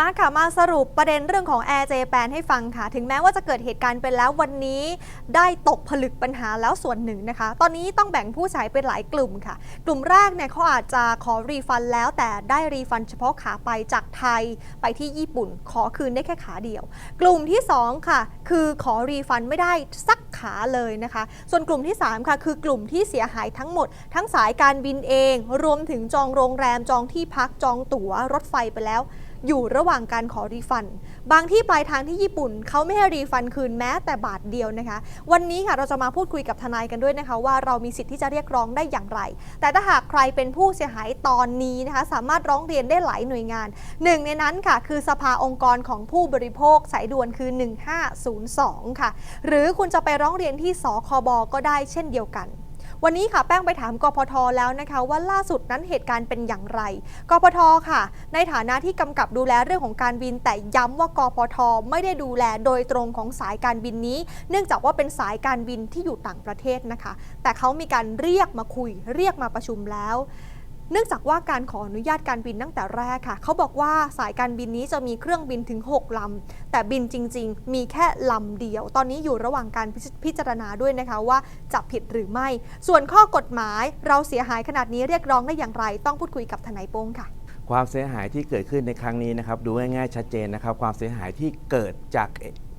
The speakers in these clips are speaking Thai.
มาค่ะมาสรุปประเด็นเรื่องของ Air j p a n ให้ฟังค่ะ ถึงแม้ว่าจะเกิดเหตุการณ์ไปแล้ววันนี้ได้ตกผลึกปัญหาแล้วส่วนหนึ่งนะคะ ตอนนี้ต้องแบ่งผู้ใช้เป็นหลายกลุ่มค่ะ กลุ่มแรกเนี่ยเขาอาจจะขอรีฟันแล้ว แต่ได้รีฟันเฉพาะขาไปจากไทยไปที่ญี่ปุ่น ขอคืนได้แค่ขาเดียว กลุ่มที่ 2 ค่ะ คือขอรีฟันไม่ได้สักขาเลยนะคะ ส่วนกลุ่มที่ 3 ค่ะ คือกลุ่มที่เสียหายทั้งหมด ทั้งสายการบินเอง รวมถึงจองโรงแรมจองที่พักจองตั๋วรถไฟไปแล้ว อยู่ระหว่างการขอรีฟัน บางที่ปลายทางที่ญี่ปุ่นเขาไม่ให้รีฟันคืนแม้แต่บาทเดียวนะคะ วันนี้ค่ะเราจะมาพูดคุยกับทนายกันด้วยนะคะ ว่าเรามีสิทธิ์ที่จะเรียกร้องได้อย่างไร แต่ถ้าหากใครเป็นผู้เสียหายตอนนี้นะคะ สามารถร้องเรียนได้หลายหน่วยงานหนึ่งในนั้นค่ะ คือสภาองค์กรของผู้บริโภคสายด่วนคือ 1502 ค่ะ หรือคุณจะไปร้องเรียนที่สคบก็ได้เช่นเดียวกัน วันนี้ค่ะแป้งไปถามกพทแล้วนะคะว่าล่าสุดนั้นเหตุการณ์เป็นอย่างไร กพทค่ะ ในฐานะที่กำกับดูแลเรื่องของการบิน แต่ย้ำว่ากพทไม่ได้ดูแลโดยตรงของสายการบินนี้ เนื่องจากว่าเป็นสายการบินที่อยู่ต่างประเทศนะคะ แต่เขามีการเรียกมาคุย เรียกมาประชุมแล้ว เนื่องจากว่าการขออนุญาตการบินตั้งแต่แรกค่ะ เขาบอกว่าสายการบินนี้จะมีเครื่องบินถึง 6 ลำ แต่บินจริง ๆ มีแค่ลำเดียว ตอนนี้อยู่ระหว่างการพิจพิจารณาด้วยนะคะว่าจะผิดหรือไม่ ส่วนข้อกฎหมายเราเสียหายขนาดนี้เรียกร้องได้อย่างไร ต้องพูดคุยกับทนายโป้งค่ะ ความเสียหายที่เกิดขึ้นในครั้งนี้นะครับดูง่ายๆชัดเจนนะครับ ความเสียหายที่เกิดจาก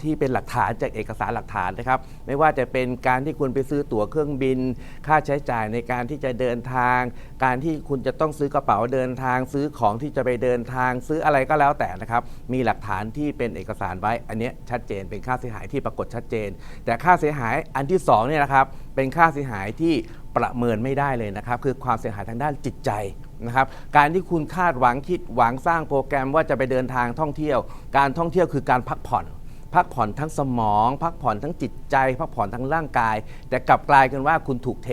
ที่เป็นหลักฐานจากเอกสารหลักฐานนะครับ ไม่ว่าจะเป็นการที่คุณไปซื้อตั๋วเครื่องบิน ค่าใช้จ่ายในการที่จะเดินทาง การที่คุณจะต้องซื้อกระเป๋าเดินทาง ซื้อของที่จะไปเดินทาง ซื้ออะไรก็แล้วแต่นะครับ มีหลักฐานที่เป็นเอกสารไว้ อันนี้ชัดเจนเป็นค่าเสียหายที่ปรากฏชัดเจน แต่ค่าเสียหายอันที่สองเนี่ยนะครับเป็นค่าเสียหายที่ประเมินไม่ได้เลยนะครับ คือความเสียหายทางด้านจิตใจ นะครับการที่คุณคาดหวังคิดหวังสร้างโปรแกรมว่าจะไปเดินทางท่องเที่ยว การท่องเที่ยวคือการพักผ่อน พักผ่อนทั้งสมอง พักผ่อนทั้งจิตใจ พักผ่อนทั้งร่างกาย แต่กลับกลายกันว่าคุณถูกเท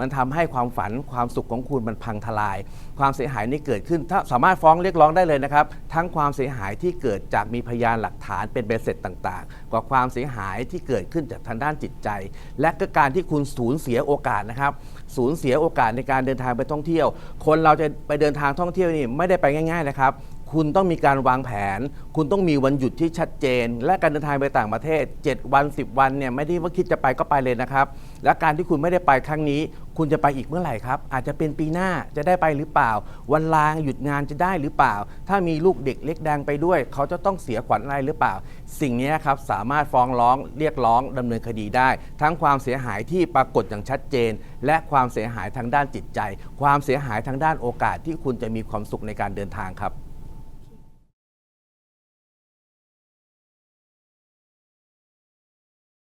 มันทำให้ความฝันความสุขของคุณมันพังทลาย ความเสียหายนี้เกิดขึ้นถ้าสามารถฟ้องเรียกร้องได้เลยนะครับ ทั้งความเสียหายที่เกิดจากมีพยานหลักฐานเป็นเบสเสร็จต่างๆ กว่าความเสียหายที่เกิดขึ้นจากทางด้านจิตใจ และก็การที่คุณสูญเสียโอกาสนะครับสูญเสียโอกาสในการเดินทางไปท่องเที่ยว คนเราจะไปเดินทางท่องเที่ยวนี่ไม่ได้ไปง่ายๆนะครับ คุณต้องมีการวางแผน คุณต้องมีวันหยุดที่ชัดเจน และการเดินทางไปต่างประเทศ 7 วัน 10 วันเนี่ยไม่ได้ว่าคิดจะไปก็ไปเลยนะครับ และการที่คุณไม่ได้ไปครั้งนี้ คุณจะไปอีกเมื่อไหร่ครับ อาจจะเป็นปีหน้าจะได้ไปหรือเปล่า วันลางหยุดงานจะได้หรือเปล่า ถ้ามีลูกเด็กเล็กแดงไปด้วย เขาจะต้องเสียขวัญอะไรหรือเปล่า สิ่งนี้ครับสามารถฟ้องร้องเรียกร้องดำเนินคดีได้ ทั้งความเสียหายที่ปรากฏอย่างชัดเจน และความเสียหายทางด้านจิตใจ ความเสียหายทางด้านโอกาสที่คุณจะมีความสุขในการเดินทางครับ